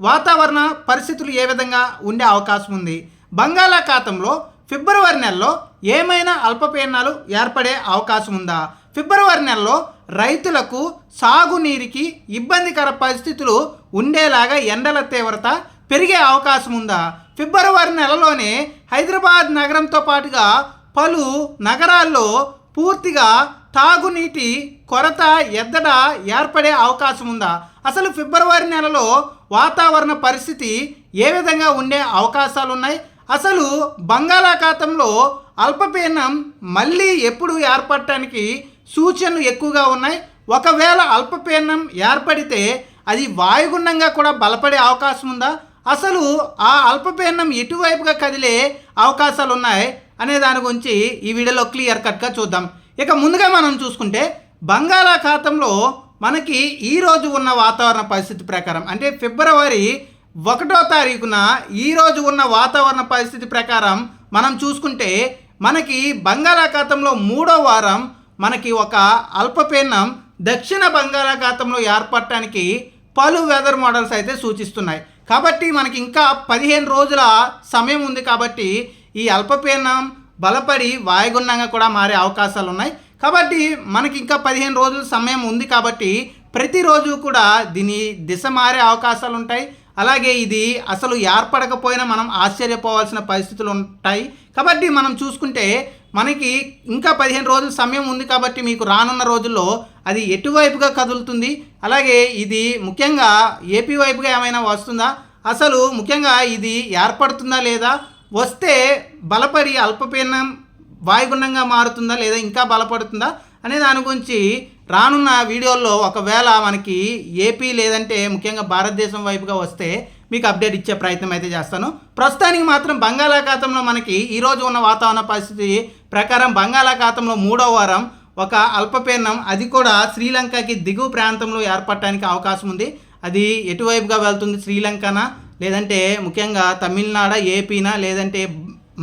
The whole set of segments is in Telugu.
వాతావరణ పరిస్థితులు ఏ విధంగా ఉండే అవకాశం ఉంది? బంగాళాఖాతంలో ఫిబ్రవరి నెలలో ఏమైనా అల్పపీడనాలు ఏర్పడే అవకాశం ఉందా? ఫిబ్రవరి నెలలో రైతులకు సాగునీరికి ఇబ్బందికర పరిస్థితులు ఉండేలాగా ఎండల తీవ్రత పెరిగే అవకాశం ఉందా? ఫిబ్రవరి నెలలోనే హైదరాబాద్ నగరంతో పాటుగా పలు నగరాల్లో పూర్తిగా తాగునీటి కొరత ఎద్దడ ఏర్పడే అవకాశం ఉందా? అసలు ఫిబ్రవరి నెలలో వాతావరణ పరిస్థితి ఏ విధంగా ఉండే అవకాశాలు ఉన్నాయి అసలు బంగాళాఖాతంలో అల్పపీడనం మళ్ళీ ఎప్పుడు ఏర్పడటానికి సూచనలు ఎక్కువగా ఉన్నాయి? ఒకవేళ అల్పపీడనం ఏర్పడితే అది వాయుగుండంగా కూడా బలపడే అవకాశం ఉందా? అసలు ఆ అల్పపీడనం ఎటువైపుగా కదిలే అవకాశాలు ఉన్నాయి అనే దాని గురించి ఈ వీడియోలో క్లియర్ కట్గా చూద్దాం. ఇక ముందుగా మనం చూసుకుంటే బంగాళాఖాతంలో మనకి ఈరోజు ఉన్న వాతావరణ పరిస్థితి ప్రకారం అంటే ఫిబ్రవరి ఒకటో తారీఖున ఈరోజు ఉన్న వాతావరణ పరిస్థితి ప్రకారం మనం చూసుకుంటే మనకి బంగాళాఖాతంలో మూడో వారం మనకి ఒక అల్పపీడనం దక్షిణ బంగాళాఖాతంలో ఏర్పడటానికి పలు వెదర్ మోడల్స్ అయితే సూచిస్తున్నాయి. కాబట్టి మనకి ఇంకా పదిహేను రోజుల సమయం ఉంది కాబట్టి ఈ అల్పపీడనం బలపడి వాయుగుండంగా కూడా మారే అవకాశాలు ఉన్నాయి కాబట్టి మనకి ఇంకా పదిహేను రోజుల సమయం ఉంది కాబట్టి ప్రతిరోజు కూడా దీని దిశ మారే అవకాశాలు ఉంటాయి. అలాగే ఇది అసలు ఏర్పడకపోయినా మనం ఆశ్చర్యపోవాల్సిన పరిస్థితులు ఉంటాయి. కాబట్టి మనం చూసుకుంటే మనకి ఇంకా పదిహేను రోజుల సమయం ఉంది కాబట్టి మీకు రానున్న రోజుల్లో అది ఎటువైపుగా కదులుతుంది? అలాగే ఇది ముఖ్యంగా ఏపీ వైపుగా ఏమైనా వస్తుందా? అసలు ముఖ్యంగా ఇది ఏర్పడుతుందా లేదా? వస్తే బలపడి అల్పపీడనం వాయుగుండంగా మారుతుందా లేదా ఇంకా బలపడుతుందా అనే దాని గురించి రానున్న వీడియోల్లో ఒకవేళ మనకి ఏపీ లేదంటే ముఖ్యంగా భారతదేశం వైపుగా వస్తే మీకు అప్డేట్ ఇచ్చే ప్రయత్నం అయితే చేస్తాను. ప్రస్తుతానికి మాత్రం బంగాళాఖాతంలో మనకి ఈరోజు ఉన్న వాతావరణ పరిస్థితి ప్రకారం బంగాళాఖాతంలో మూడో వారం ఒక అల్పపీడనం అది కూడా శ్రీలంకకి దిగువ ప్రాంతంలో ఏర్పడటానికి అవకాశం ఉంది. అది ఎటువైపుగా వెళ్తుంది? శ్రీలంకనా? లేదంటే ముఖ్యంగా తమిళనాడ ఏపీనా? లేదంటే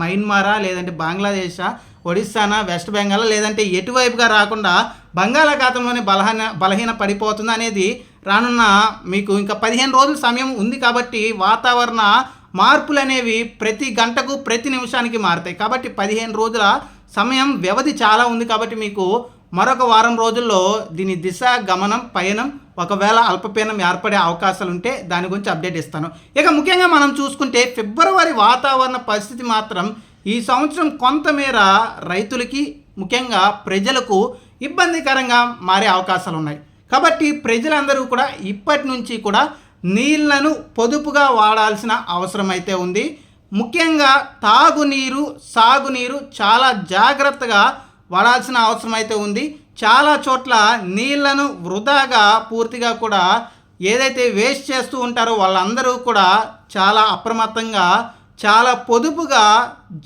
మయన్మారా లేదంటే బంగ్లాదేశా ఒడిస్సానా వెస్ట్ బెంగాల్ లేదంటే ఎటువైపుగా రాకుండా బంగాళాఖాతంలోనే బలహీన బలహీన పడిపోతుంది అనేది రానున్న మీకు ఇంకా పదిహేను రోజుల సమయం ఉంది కాబట్టి వాతావరణ మార్పులు అనేవి ప్రతి గంటకు ప్రతి నిమిషానికి మారుతాయి. కాబట్టి పదిహేను రోజుల సమయం వ్యవధి చాలా ఉంది కాబట్టి మీకు మరొక వారం రోజుల్లో దీని దిశ గమనం పయనం ఒకవేళ అల్పపీడనం ఏర్పడే అవకాశాలు ఉంటే దాని గురించి అప్డేట్ ఇస్తాను. ఇక ముఖ్యంగా మనం చూసుకుంటే ఫిబ్రవరి వాతావరణ పరిస్థితి మాత్రం ఈ సంవత్సరం కొంతమేర రైతులకి ముఖ్యంగా ప్రజలకు ఇబ్బందికరంగా మారే అవకాశాలు ఉన్నాయి కాబట్టి ప్రజలందరూ కూడా ఇప్పటి నుంచి కూడా నీళ్ళను పొదుపుగా వాడాల్సిన అవసరం అయితే ఉంది. ముఖ్యంగా తాగునీరు సాగునీరు చాలా జాగ్రత్తగా వాడాల్సిన అవసరం అయితే ఉంది. చాలా చోట్ల నీళ్ళను వృధాగా పూర్తిగా కూడా ఏదైతే వేస్ట్ చేస్తూ ఉంటారో వాళ్ళందరూ కూడా చాలా అప్రమత్తంగా చాలా పొదుపుగా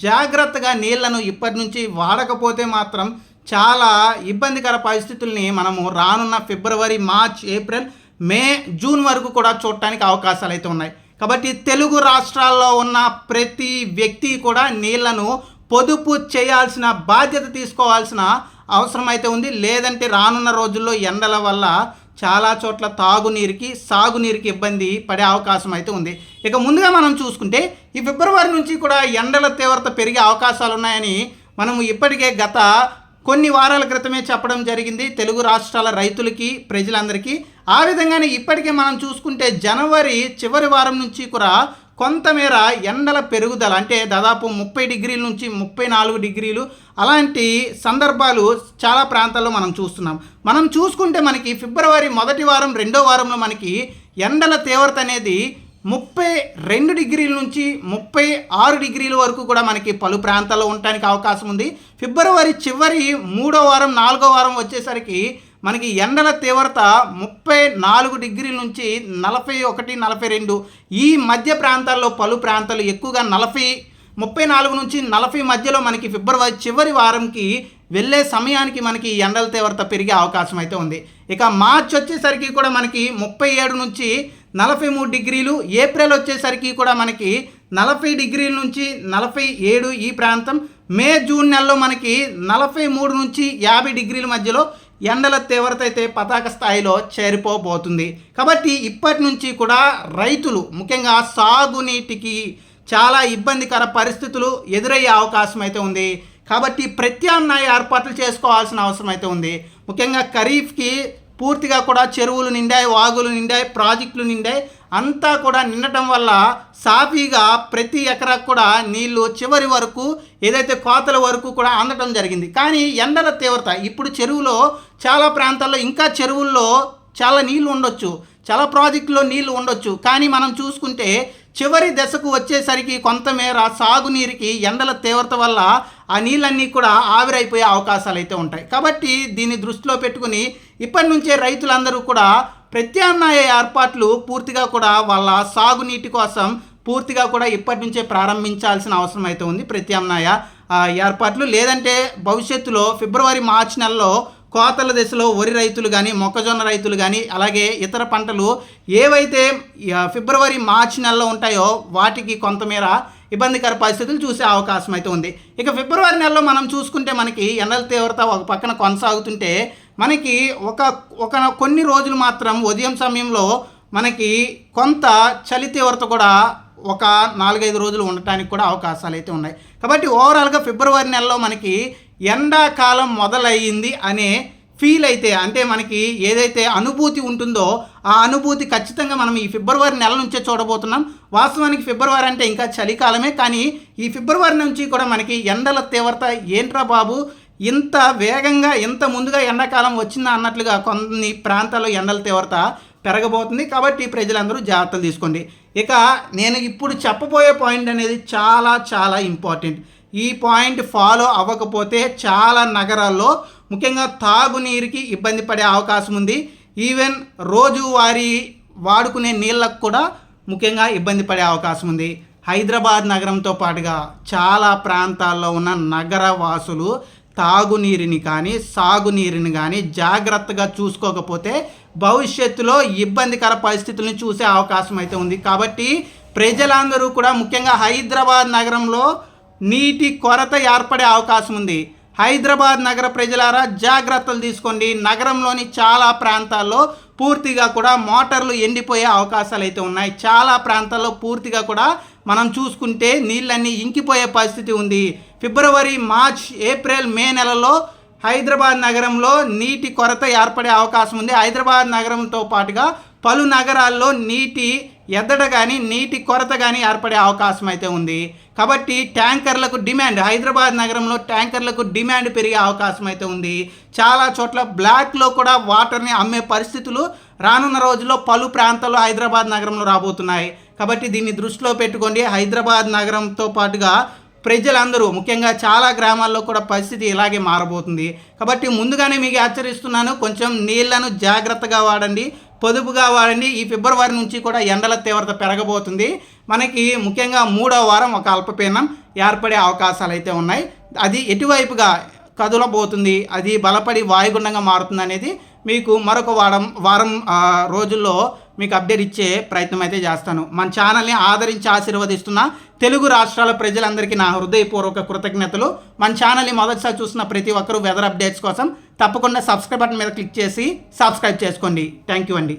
జాగ్రత్తగా నీళ్ళను ఇప్పటి నుంచి వాడకపోతే మాత్రం చాలా ఇబ్బందికర పరిస్థితుల్ని మనము రానున్న February March April May June వరకు కూడా చూడటానికి అవకాశాలు అయితే ఉన్నాయి. కాబట్టి తెలుగు రాష్ట్రాల్లో ఉన్న ప్రతి వ్యక్తి కూడా నీళ్ళను పొదుపు చేయాల్సిన బాధ్యత తీసుకోవాల్సిన అవసరం అయితే ఉంది. లేదంటే రానున్న రోజుల్లో ఎండల వల్ల చాలా చోట్ల తాగునీరుకి సాగునీరుకి ఇబ్బంది పడే అవకాశం అయితే ఉంది. ఇక ముందుగా మనం చూసుకుంటే ఈ ఫిబ్రవరి నుంచి కూడా ఎండల తీవ్రత పెరిగే అవకాశాలు ఉన్నాయని మనము ఇప్పటికే గత కొన్ని వారాల క్రితమే చెప్పడం జరిగింది. తెలుగు రాష్ట్రాల రైతులకి ప్రజలందరికీ. ఆ విధంగానే ఇప్పటికే మనం చూసుకుంటే జనవరి చివరి వారం నుంచి కూడా కొంతమేర ఎండల పెరుగుదల అంటే దాదాపు ముప్పై డిగ్రీల నుంచి ముప్పై నాలుగు డిగ్రీలు అలాంటి సందర్భాలు చాలా ప్రాంతాల్లో మనం చూస్తున్నాం. మనం చూసుకుంటే మనకి ఫిబ్రవరి మొదటి వారం రెండో వారంలో మనకి ఎండల తీవ్రత అనేది ముప్పై రెండు డిగ్రీల నుంచి ముప్పై ఆరు డిగ్రీల వరకు కూడా మనకి పలు ప్రాంతాల్లో ఉండటానికి అవకాశం ఉంది. ఫిబ్రవరి చివరి మూడో వారం నాలుగో వారం వచ్చేసరికి మనకి ఎండల తీవ్రత ముప్పై నాలుగు డిగ్రీల నుంచి నలభై ఒకటి నలభై రెండు. ఈ మధ్య ప్రాంతాల్లో పలు ప్రాంతాలు ఎక్కువగా నలభై ముప్పై నాలుగు నుంచి నలభై మధ్యలో మనకి ఫిబ్రవరి చివరి వారంకి వెళ్ళే సమయానికి మనకి ఎండల తీవ్రత పెరిగే అవకాశం అయితే ఉంది. ఇక మార్చ్ వచ్చేసరికి కూడా మనకి ముప్పై ఏడు నుంచి నలభై మూడు డిగ్రీలు ఏప్రిల్ వచ్చేసరికి కూడా మనకి నలభై డిగ్రీల నుంచి నలభై ఏడు ఈ ప్రాంతం. మే జూన్ నెలలో మనకి నలభై మూడు నుంచి యాభై డిగ్రీల మధ్యలో ఎండల తీవ్రత అయితే పతాక స్థాయిలో చేరిపోబోతుంది. కాబట్టి ఇప్పటి నుంచి కూడా రైతులు ముఖ్యంగా సాగునీటికి చాలా ఇబ్బందికర పరిస్థితులు ఎదురయ్యే అవకాశం అయితే ఉంది. కాబట్టి ప్రత్యామ్నాయ ఏర్పాట్లు చేసుకోవాల్సిన అవసరం అయితే ఉంది. ముఖ్యంగా ఖరీఫ్కి పూర్తిగా కూడా చెరువులు నిండాయి వాగులు నిండాయి ప్రాజెక్టులు నిండాయి. అంతా కూడా నిండటం వల్ల సాఫీగా ప్రతి ఎకరాకు కూడా నీళ్ళు చివరి వరకు ఏదైతే కోతల వరకు కూడా అందటం జరిగింది. కానీ ఎండల తీవ్రత ఇప్పుడు చెరువులో చాలా ప్రాంతాల్లో ఇంకా చెరువుల్లో చాలా నీళ్ళు ఉండొచ్చు. చాలా ప్రాజెక్టులో నీళ్ళు ఉండొచ్చు. కానీ మనం చూసుకుంటే చివరి దశకు వచ్చేసరికి కొంతమేర సాగునీరుకి ఎండల తీవ్రత వల్ల ఆ నీళ్ళన్నీ కూడా ఆవిరైపోయే అవకాశాలు అయితే ఉంటాయి. కాబట్టి దీన్ని దృష్టిలో పెట్టుకుని ఇప్పటి నుంచే రైతులందరూ కూడా ప్రత్యామ్నాయ ఏర్పాట్లు పూర్తిగా కూడా వాళ్ళ సాగునీటి కోసం పూర్తిగా కూడా ఇప్పటి నుంచే ప్రారంభించాల్సిన అవసరం అయితే ఉంది. ప్రత్యామ్నాయ ఏర్పాట్లు లేదంటే భవిష్యత్తులో ఫిబ్రవరి మార్చి నెలలో కోతల దశలో వరి రైతులు కానీ మొక్కజొన్న రైతులు కానీ అలాగే ఇతర పంటలు ఏవైతే ఫిబ్రవరి మార్చి నెలలో ఉంటాయో వాటికి కొంతమేర ఇబ్బందికర పరిస్థితులు చూసే అవకాశం అయితే ఉంది. ఇక ఫిబ్రవరి నెలలో మనం చూసుకుంటే మనకి ఎండల తీవ్రత ఒక పక్కన కొనసాగుతుంటే మనకి ఒక ఒక కొన్ని రోజులు మాత్రం ఉదయం సమయంలో మనకి కొంత చలి తీవ్రత కూడా ఒక నాలుగైదు రోజులు ఉండటానికి కూడా అవకాశాలు అయితే ఉన్నాయి. కాబట్టి ఓవరాల్గా ఫిబ్రవరి నెలలో మనకి ఎండాకాలం మొదలయ్యింది అనే ఫీల్ అయితే అంటే మనకి ఏదైతే అనుభూతి ఉంటుందో ఆ అనుభూతి ఖచ్చితంగా మనం ఈ ఫిబ్రవరి నెల నుంచే చూడబోతున్నాం. వాస్తవానికి ఫిబ్రవరి అంటే ఇంకా చలికాలమే కానీ ఈ ఫిబ్రవరి నుంచి కూడా మనకి ఎండల తీవ్రత ఏంట్రా బాబు? ఇంత వేగంగా ఇంత ముందుగా ఎండాకాలం వచ్చిందా అన్నట్లుగా కొన్ని ప్రాంతాల్లో ఎండల తీవ్రత పెరగబోతుంది. కాబట్టి ప్రజలందరూ జాగ్రత్తలు తీసుకోండి. ఇక నేను ఇప్పుడు చెప్పబోయే పాయింట్ అనేది చాలా చాలా ఇంపార్టెంట్ ఈ పాయింట్ ఫాలో అవ్వకపోతే చాలా నగరాల్లో ముఖ్యంగా తాగునీరుకి ఇబ్బంది పడే అవకాశం ఉంది. ఈవెన్ రోజువారీ వాడుకునే నీళ్ళకు కూడా ముఖ్యంగా ఇబ్బంది పడే అవకాశం ఉంది. హైదరాబాద్ నగరంతో పాటుగా చాలా ప్రాంతాల్లో ఉన్న నగర వాసులు తాగునీరుని కానీ సాగునీరుని కానీ జాగ్రత్తగా చూసుకోకపోతే భవిష్యత్తులో ఇబ్బందికర పరిస్థితులను చూసే అవకాశం అయితే ఉంది. కాబట్టి ప్రజలందరూ కూడా ముఖ్యంగా హైదరాబాద్ నగరంలో నీటి కొరత ఏర్పడే అవకాశం ఉంది. హైదరాబాద్ నగర ప్రజలారా జాగ్రత్తలు తీసుకోండి. నగరంలోని చాలా ప్రాంతాల్లో పూర్తిగా కూడా మోటార్లు ఎండిపోయే అవకాశాలు అయితే ఉన్నాయి. చాలా ప్రాంతాల్లో పూర్తిగా కూడా మనం చూసుకుంటే నీళ్ళన్నీ ఇంకిపోయే పరిస్థితి ఉంది. ఫిబ్రవరి మార్చ్ ఏప్రిల్ మే నెలలో హైదరాబాద్ నగరంలో నీటి కొరత ఏర్పడే అవకాశం ఉంది. హైదరాబాద్ నగరంతో పాటుగా పలు నగరాల్లో నీటి ఎద్దడ కానీ నీటి కొరత కానీ ఏర్పడే అవకాశం అయితే ఉంది. కాబట్టి ట్యాంకర్లకు డిమాండ్ హైదరాబాద్ నగరంలో ట్యాంకర్లకు డిమాండ్ పెరిగే అవకాశం అయితే ఉంది. చాలా చోట్ల బ్లాక్లో కూడా వాటర్ని అమ్మే పరిస్థితులు రానున్న రోజుల్లో పలు ప్రాంతాల్లో హైదరాబాద్ నగరంలో రాబోతున్నాయి. కాబట్టి దీన్ని దృష్టిలో పెట్టుకోండి. హైదరాబాద్ నగరంతో పాటుగా ప్రజలందరూ ముఖ్యంగా చాలా గ్రామాల్లో కూడా పరిస్థితి ఇలాగే మారబోతుంది. కాబట్టి ముందుగానే మీకు హెచ్చరిస్తున్నాను కొంచెం నీళ్ళను జాగ్రత్తగా వాడండి. పొదుపుగా వాడండి. ఈ ఫిబ్రవరి నుంచి కూడా ఎండల తీవ్రత పెరగబోతుంది. మనకి ముఖ్యంగా మూడో వారం ఒక అల్పపీడనం ఏర్పడే అవకాశాలు అయితే ఉన్నాయి. అది ఎటువైపుగా కదులబోతుంది? అది బలపడి వాయుగుండంగా మారుతుంది అనేది మీకు మరొక వారం వారం రోజుల్లో మీకు అప్డేట్ ఇచ్చే ప్రయత్నం అయితే చేస్తాను. మన ఛానల్ని ఆదరించి ఆశీర్వదిస్తున్న తెలుగు రాష్ట్రాల ప్రజలందరికీ నా హృదయపూర్వక కృతజ్ఞతలు. మన ఛానల్ని మొదటిసారి చూసిన ప్రతి ఒక్కరూ వెదర్ అప్డేట్స్ కోసం తప్పకుండా సబ్స్క్రైబ్ బటన్ మీద క్లిక్ చేసి సబ్స్క్రైబ్ చేసుకోండి. థ్యాంక్ యూ అండి.